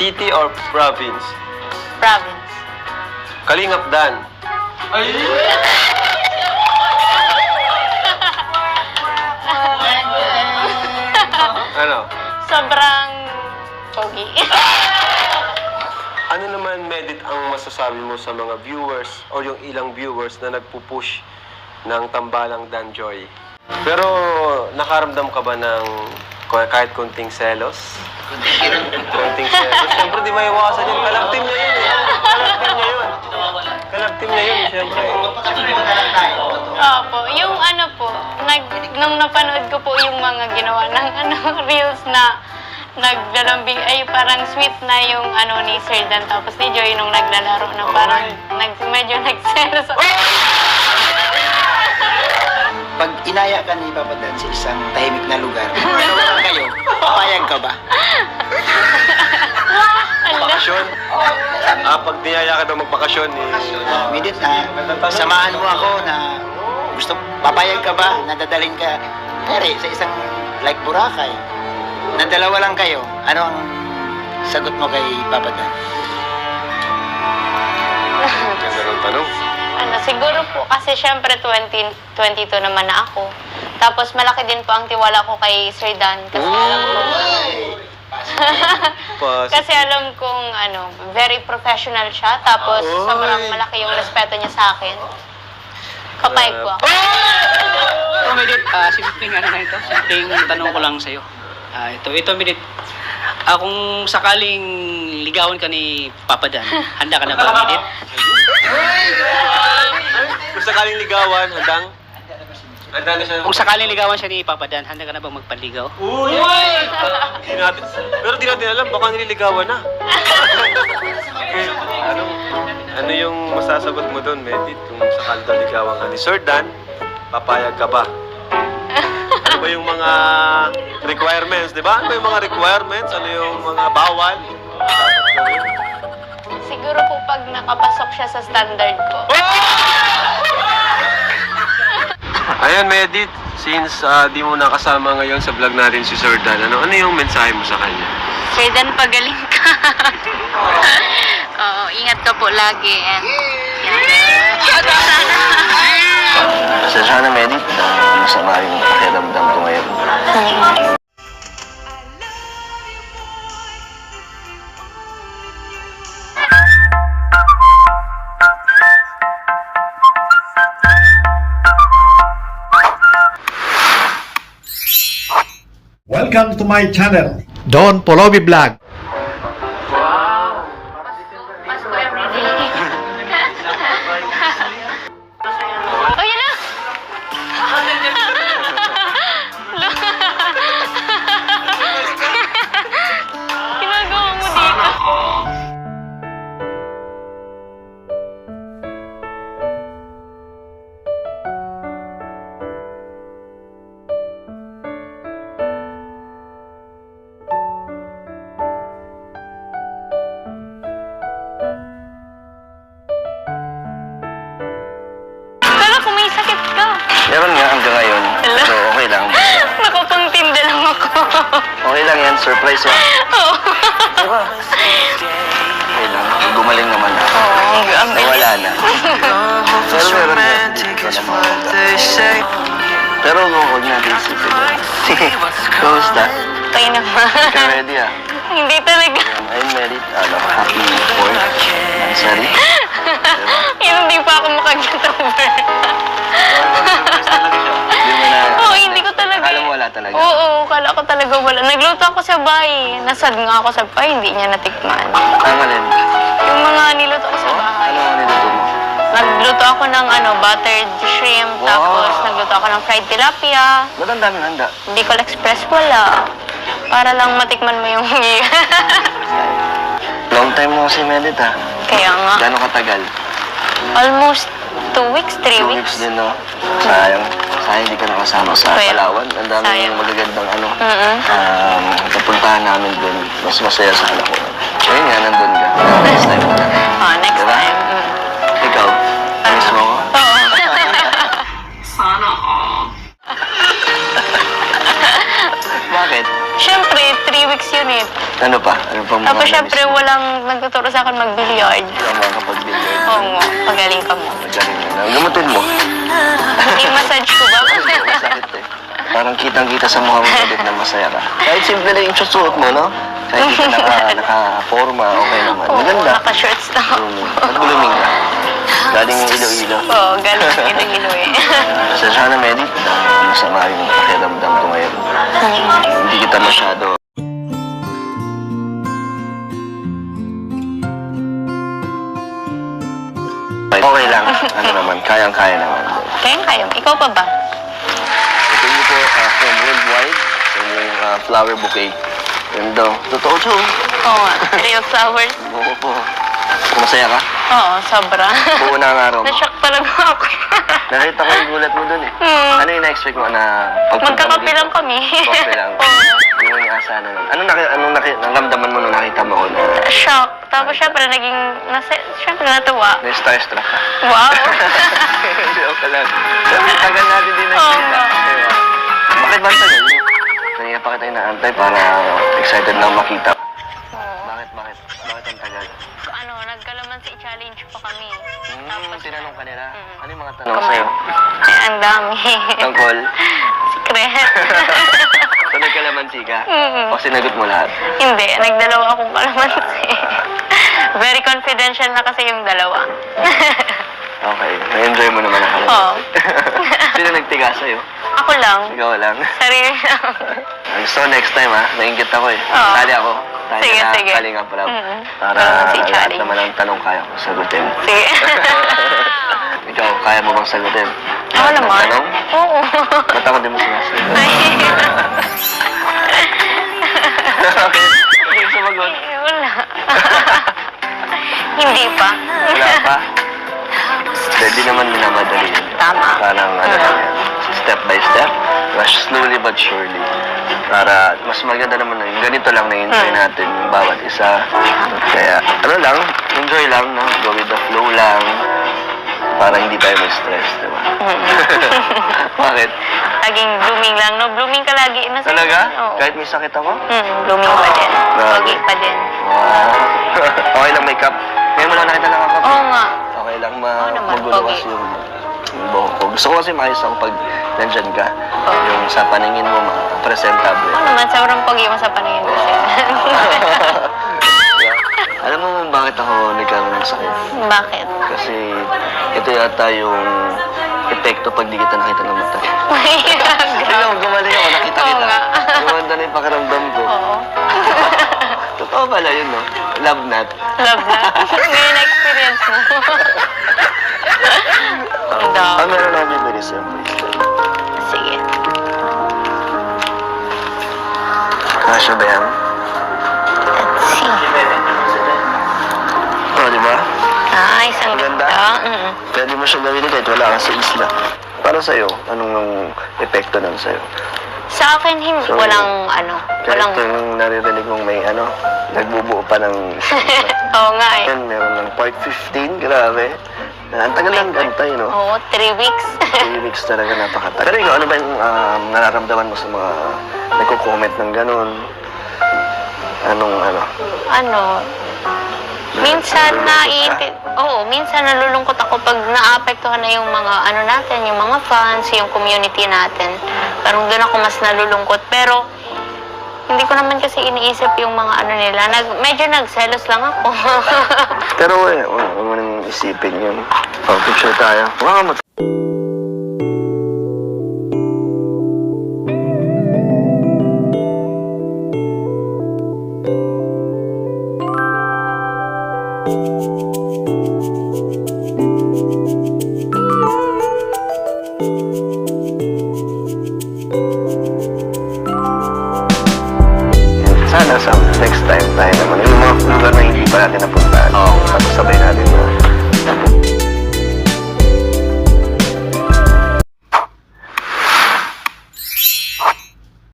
City or province? Province. Kalingap Dan. Ano? Sobrang pogi. Ano naman, Medit, ang masasabi mo sa mga viewers o yung ilang viewers na nagpupush ng tambalang Danjoy? Pero nakaramdam ka ba ng kahit konting selos? konting selos? Siyempre, di maiwasan yun. Kalaktim niya yun eh. Kalaktim niya yun. Kalaktim niya yun, siyempre. Opo, yung ano po, nag, nung napanood ko po yung mga ginawa ng ano, reels na naglalambing, ay parang sweet na yung ano ni Sir Dan tapos ni Joy nung naglalaro na parang nag, medyo nagselos. Pag inaya ka ni Papa Dan sa isang tahimik na lugar, dalawa kayo, papayag ka ba? Bakasyon? Ah, pag niyaya ka daw magbakasyon, eh. Minit na, samahan mo ako na gusto, papayag ka ba na dadalhin ka, kaya sa isang like Boracay, na dalawa lang kayo, ano ang sagot mo kay Papa Dan? Ganda ng tanong. Ano, siguro po kasi syempre 20, 22 naman na ako. Tapos malaki din po ang tiwala ko kay Sir Dan kasi alam ko kasi alam kong ano, very professional siya tapos Oy. sobrang malaki yung respeto niya sa akin. Kapayag po ako. Ito, Medit, ah, simpleng ano na ito, simpleng tanong ko lang sa'yo. Ah, ito, ito, Medit, ah, kung sakaling ligawan ka ni Papa Dan, handa ka na ba, Medit? Ligawan, handang? Handa na siya. Kung sakaling ligawan siya ni Papa Dan, handa ka na bang magpaligaw? Uy! Di natin, pero di natin alam, baka nililigawan na. okay, ano, ano yung masasagot mo doon, Medit, kung sakali daw ligawan ka ni Sir Dan, papayag ka ba? Ano ba yung mga requirements, di ba? Ano ba yung mga requirements? Ano yung mga bawal? Siguro po pag nakapasok siya sa standard ko. Ayan, Medit, since ah, di mo nakasama ngayon sa vlog natin si Sir Dan, ano, ano yung mensahe mo sa kanya? Sir Dan, pagaling ka. Oo, ingat ka po lagi. And, Sa sana, Medit, uh, masama yung pakiramdam ko ngayon. Welcome to my channel, Don Polobi Vlog. Lang yan. Surprise yan. Oo. Diba? Okay lang. Gumaling naman. Oo, ang Nawala na. Pero meron naman. Pero huwag natin isipin. Kamusta? Tayo naman. Ka ready ah? Hindi talaga. I'm married. Ano, happy fourth anniversary. Yun, hindi pa ako makaget over. Hindi mo na... Oo. Alam mo wala talaga. Oo, kala ko talaga wala. Nagluto ako sa bahay. Nasad nga ako sa bahay, hindi niya natikman. Ang alin? Yung mga niluto ko sa bahay. Ano ang niluto mo? Nagluto ako ng ano, buttered shrimp, Wow. tapos nagluto ako ng fried tilapia. Ba't ang daming handa? Bicol Express wala. Para lang matikman mo yung Long time mo kasi medit ah. Kaya nga, Gano'ng katagal? almost two weeks, three Two weeks. weeks din, no? Sayang. Sayang hindi ka nakasama sa Kaya- Palawan. Ang daming sayang. magagandang ano. Mm-mm. Um, napuntahan namin dun. Mas masaya sana ko. Ngayon nga, nandun ka. Next time. Ah, next Diba? time. Mm. Ikaw, miss mo ko? Oo. Bakit? Siyempre, three weeks yun eh. Ano pa? Ano pa mga Tapos namiss syempre mo? walang nagtuturo sa akin mag-billiard. Kapag-billiard. Oo pagaling ka mo. Magaling na. Gamutin mo. I-massage ko ba? Masakit eh. Parang kitang-kita sa mukha mo ulit na masaya ka. Kahit simple lang yung susuot mo, no? Kahit hindi ka naka, naka-forma, okay naman. Oo, Maganda. naka-shorts na ako. Mm, Nag-blooming ka. Galing yung ilo-ilo. Oo, galing ng Iloilo eh. Sa sana, Medi, dahil masama yung pakiramdam ko ngayon. Hindi kita masyado Ano naman, kayang-kaya naman. Kayang kayo. Ikaw pa ba? Ito yung po uh, from worldwide. Ito yung uh, flower bouquet. Yan daw. Totoo siya. oh. Oo real flowers. Oo po. Masaya ka? Oo, sobra. Buo na ang araw mo. Na-shock talaga ako. Nakita ko yung gulat mo dun eh. Hmm. Ano yung na-expect mo na pagpunta mo Magkakape dito? lang kami. Kape lang. Oo. Hindi mo inaasahan na nun. Anong, naki, anong naki, naramdaman mo nung nakita mo ko na Shock. Tapos syempre naging, nasa, syempre natuwa. na-starstruck ka? Wow. Joke lang. Sabi, tagal natin din Oo nakita. nga. Diba? Bakit ba ang tagal? Kanina pa kita inaantay para excited na makita. Bakit, bakit? Bakit ang tagal? ano, nagkalamansi challenge pa kami. Hmm, tinanong ka nila. Mm. Ano yung mga tanong sa'yo? Ay, ang dami. Tungkol? Secret. So nagkalamansi ka? O sinagot mo lahat? Hindi, nagdalawa akong kalamansi. Very confidential na kasi yung dalawa. Okay, na-enjoy mo naman ang Oo. kalamansi. Sino nagtiga sa'yo? Ako lang. Ikaw lang. Sarili lang. So next time ha, nainggit ako eh. Oo. Tali ako. Tali Sige, na sige. kalinga pala. Mm. Para Kalamansi lahat challenge. naman ang tanong kaya ko sagutin. Sige. Ikaw, kaya mo bang sagutin? Ako Lahat ng naman. Tanong? Oo. Ba't ako din mo sinasagot? Ay. Sumagot. Eh, Wala. Hindi pa. Wala pa? Hindi naman minamadali yun. Tama. Parang ano lang yan. Step by step. Mas slowly but surely. Para mas maganda naman na yung ganito lang na-enjoy Mm. natin yung bawat isa. Kaya ano lang, enjoy lang, no? go with the flow lang. Para hindi tayo may stress, di ba? Bakit? Laging blooming lang, no? Blooming ka lagi. Nasa Talaga? Oo. Kahit may sakit ako? Hmm, blooming pa din. Grabe. Pogi pa din. Wow. okay lang may cup. Ngayon mo lang nakita nakakap. Oo nga. Okay lang ma Oo naman, magulo pogi. kasi yung, yung buhok ko. Gusto ko kasi maayos ako pag nandyan ka. Oo. Yung sa paningin mo, presentable. Oo naman, sobrang pogi mo sa paningin ko siya. Alam mo bakit ako nagkaroon ng sakit? Bakit? Kasi ito yata yung epekto pag di kita nakita ng mata. Alam mo, gumaling ako, nakita Oo kita. nga. Gumanda na yung pakiramdam ko. Oo. Totoo pala yun, no? Love nut. Love na. Ngayon na-experience mo. Ang dami. meron ako bibili sa'yo, please. Sige. Kasha ba yan? Nice, ang Maganda. ganda. Mm. Pwede mo siya gawin kahit wala ka sa isla. Para sa'yo, anong epekto nun sa'yo? Sa akin, hindi, So, walang ano, Kahit walang... yung naririnig mong may ano, nagbubuo pa ng Oo nga eh. Yan, meron ng part 15, grabe. Ah, Ang tagal lang gantay, no? Oo, three weeks. Three weeks talaga napakatagal. Pero ikaw, ano ba yung um, nararamdaman mo sa mga nagko-comment ng ganun? Anong ano? ano, minsan na Oo, minsan nalulungkot ako pag naapektuhan na yung mga ano natin, yung mga fans, yung community natin. Parang doon ako mas nalulungkot. Pero hindi ko naman kasi iniisip yung mga ano nila. Nag, medyo nagselos lang ako. Pero eh, huwag mo isipin yun. Pag-picture tayo. Ka mo sa next time tayo naman. Yung mga lugar na hindi pa natin napuntahan. Oo. Oh. Masasabay natin yun.